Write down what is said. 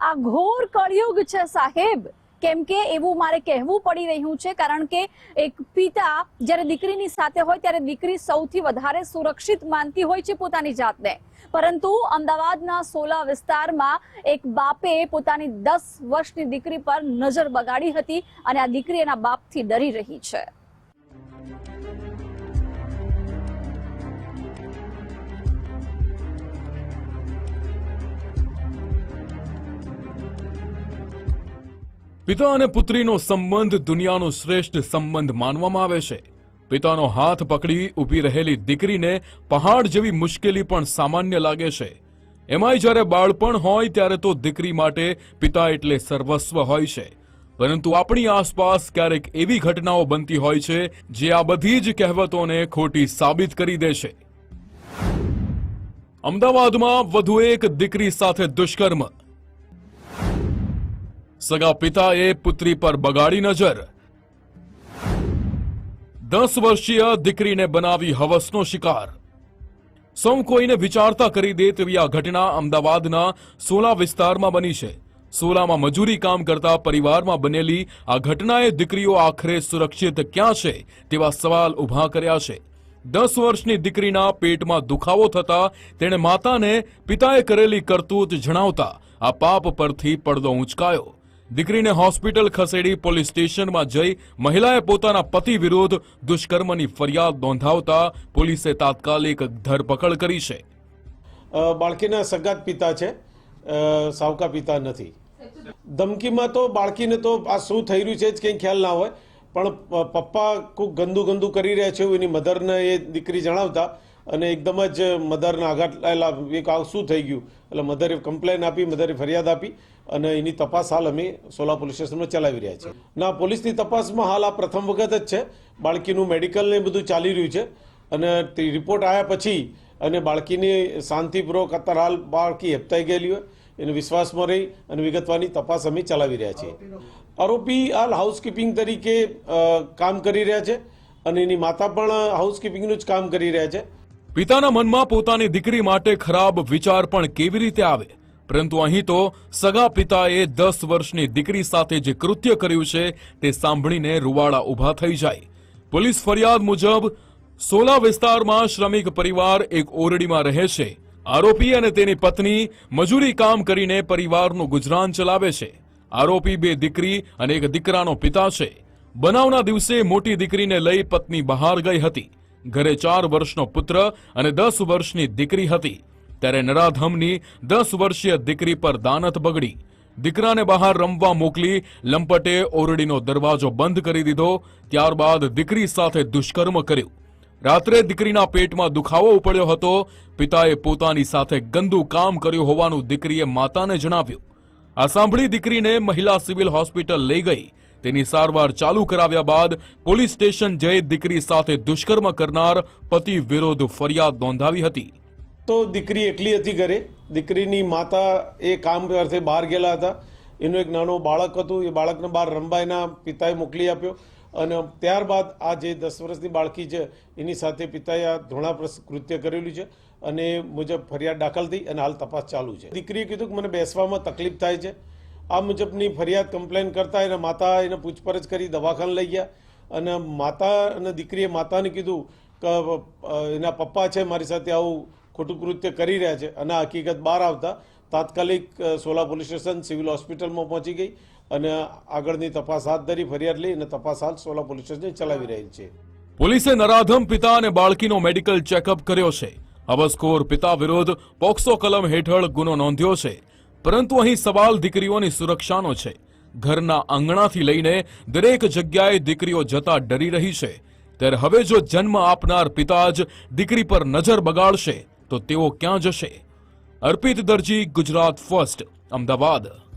આ ઘોર કળિયુગ છે સાહેબ. કેમ કે એવું મારે કહેવું પડી રહ્યું છે, કારણ કે એક પિતા જ્યારે દીકરીની સાથે હોય ત્યારે દીકરી સૌથી વધારે સુરક્ષિત માનતી હોય છે પોતાની જાતને. પરંતુ અમદાવાદના સોલા વિસ્તારમાં એક બાપે પોતાની દસ વર્ષની દીકરી પર નજર બગાડી હતી અને આ દીકરી એના બાપથી ડરી રહી છે. પિતા અને પુત્રીનો સંબંધ દુનિયાનો શ્રેષ્ઠ સંબંધ માનવામાં આવે છે. પિતાનો હાથ પકડી ઊભી રહેલી દીકરીને પહાડ જેવી મુશ્કેલી પણ સામાન્ય લાગે છે. એમાંય જ્યારે બાળપણ હોય ત્યારે તો દીકરી માટે પિતા એટલે સર્વસ્વ હોય છે. પરંતુ આપણી આસપાસ ક્યારેક એવી ઘટનાઓ બનતી હોય છે જે આ બધી જ કહેવતોને ખોટી સાબિત કરી દે છે. અમદાવાદમાં વધુ એક દીકરી સાથે દુષ્કર્મ. સગા પિતાએ પુત્રી પર બગાડી નજર. દસ વર્ષીય દીકરીને બનાવી હવસનો શિકાર. સૌ કોઈને વિચારતા કરી દે તેવી આ ઘટના અમદાવાદના સોલા વિસ્તારમાં બની છે. સોલામાં મજૂરી કામ કરતા પરિવારમાં બનેલી આ ઘટનાએ દીકરીઓ આખરે સુરક્ષિત ક્યાં છે તેવા સવાલ ઊભા કર્યા છે. દસ વર્ષની દીકરીના પેટમાં દુખાવો થતા તેણે માતાને પિતાએ કરેલી કરતૂત જણાવતા આ પાપ પરથી પડદો ઉંચકાયો. દીકરીને હોસ્પિટલ ખસેડી પોલીસ સ્ટેશનમાં જઈ મહિલાએ પોતાના પતિ વિરુદ્ધ દુષ્કર્મની ફરિયાદ નોંધાવતા પોલીસે તાત્કાલિક ધરપકડ કરી છે. બાળકીના સગાત પિતા છે. સાવકા પિતા નથી. ધમકીમાં તો બાળકીને તો આ શું થઈ રહ્યું છે જ કંઈ ખ્યાલ ના હોય. પણ પપ્પા ખૂબ ગંદુ ગંદુ કરી રહ્યા છે એની મધરને એ દીકરી જણાવતા અને એકદમ જ મધરને આઘાત લાયેલા એક શું થઈ ગયું? એટલે મધરે કમ્પ્લેન આપી મધરે ફરિયાદ આપી અને એની તપાસ હાલ અમે સોલા પોલીસ સ્ટેશનમાં ચલાવી રહ્યા છીએ. ના, પોલીસની તપાસમાં હાલ આ પ્રથમ વખત જ છે. બાળકીનું મેડિકલ ને બધું ચાલી રહ્યું છે અને તે રિપોર્ટ આવ્યા પછી અને બાળકીની શાંતિપૂર્વક અત્યારે હાલ બાળકી હેપતાઈ ગયેલી હોય, એને વિશ્વાસમાં રહી અને વિગતવારની તપાસ અમે ચલાવી રહ્યા છીએ. આરોપી હાલ હાઉસકીપિંગ તરીકે કામ કરી રહ્યા છે અને એની માતા પણ હાઉસકીપિંગનું જ કામ કરી રહ્યા છે. પિતાના મનમાં પોતાની દીકરી માટે ખરાબ વિચાર પણ કેવી રીતે આવે? પરંતુ અહીં તો સગા પિતાએ દસ વર્ષની દીકરી સાથે જે કૃત્ય કર્યું છે, તે સાંભળીને રૂવાડા ઊભા થઈ જાય. પોલીસ ફરિયાદ મુજબ, સોલા વિસ્તારમાં શ્રમિક પરિવાર એક ઓરડીમાં રહે છે. આરોપી અને તેની પત્ની મજૂરી કામ કરીને પરિવારનું ગુજરાન ચલાવે છે. આરોપી બે દીકરી અને એક દીકરાનો પિતા છે. બનાવના દિવસે મોટી દીકરીને લઈ પત્ની બહાર ગઈ હતી. ઘરે ચાર વર્ષનો પુત્ર અને દસ વર્ષની દીકરી હતી. ત્યારે નરાધમની દસ વર્ષીય દીકરી પર દાનત બગડી. દીકરાને બહાર રમવા મોકલી લંપટે ઓરડીનો દરવાજો બંધ કરી દીધો. ત્યારબાદ દીકરી સાથે દુષ્કર્મ કર્યું. રાત્રે દીકરીના પેટમાં દુખાવો ઉપડ્યો હતો. પિતાએ પોતાની સાથે ગંદુ કામ કર્યું હોવાનું દીકરીએ માતાને જણાવ્યું. આ સાંભળી દીકરીને મહિલા સિવિલ હોસ્પિટલ લઈ ગઈ. તેની સારવાર ચાલુ કરાવ્યા બાદ પોલીસ સ્ટેશન જઈ દીકરી સાથે દુષ્કર્મ કરનાર પતિ વિરોધ ફરિયાદ નોંધાવી હતી. તો દીકરી એકલી હતી ઘરે. દીકરીની માતા એ કામ અર્થે બહાર ગયેલા હતા. એનું એક નાનું બાળક હતું. એ બાળકને બહાર રમવા એના પિતાએ મોકલી આપ્યો અને ત્યારબાદ આ જે દસ વર્ષની બાળકી છે, એની સાથે પિતાએ આ ધોળા કૃત્ય કરેલું છે અને મુજબ ફરિયાદ દાખલ થઈ અને હાલ તપાસ ચાલુ છે. દીકરીએ કીધું કે મને બેસવામાં તકલીફ થાય છે. આ મુજબની ફરિયાદ કમ્પ્લેન કરતા એના માતા એને પૂછપરછ કરી, દવાખાને લઈ ગયા. અને માતા અને દીકરીએ માતાને કીધું કે એના પપ્પા છે, મારી સાથે આવું ખોટું કૃત્ય કરી રહ્યા છે. અને હકીકત બહાર આવતા તાત્કાલિક સોલા પોલીસ સ્ટેશન સિવિલ હોસ્પિટલમાં પહોંચી ગઈ અને આગળની તપાસ હાથ ધરી, ફરિયાદ લઈ અને તપાસ હાલ સોલા પોલીસ સ્ટેશન ચલાવી રહી છે. પોલીસે નરાધમ પિતા અને બાળકીનો મેડિકલ ચેકઅપ કર્યો છે. અબસ્કોર પિતા વિરુદ્ધ પોક્સો કલમ હેઠળ ગુનો નોંધ્યો છે. પરંતુ અહીં સવાલ દીકરીઓની સુરક્ષાનો છે. ઘરના આંગણાથી લઈને દરેક જગ્યાએ દીકરીઓ જતા ડરી રહી છે. ત્યારે હવે જો જન્મ આપનાર પિતા જ દીકરી પર નજર બગાડશે, તો તેઓ ક્યાં જશે? અર્પિત દરજી, ગુજરાત ફર્સ્ટ, અમદાવાદ.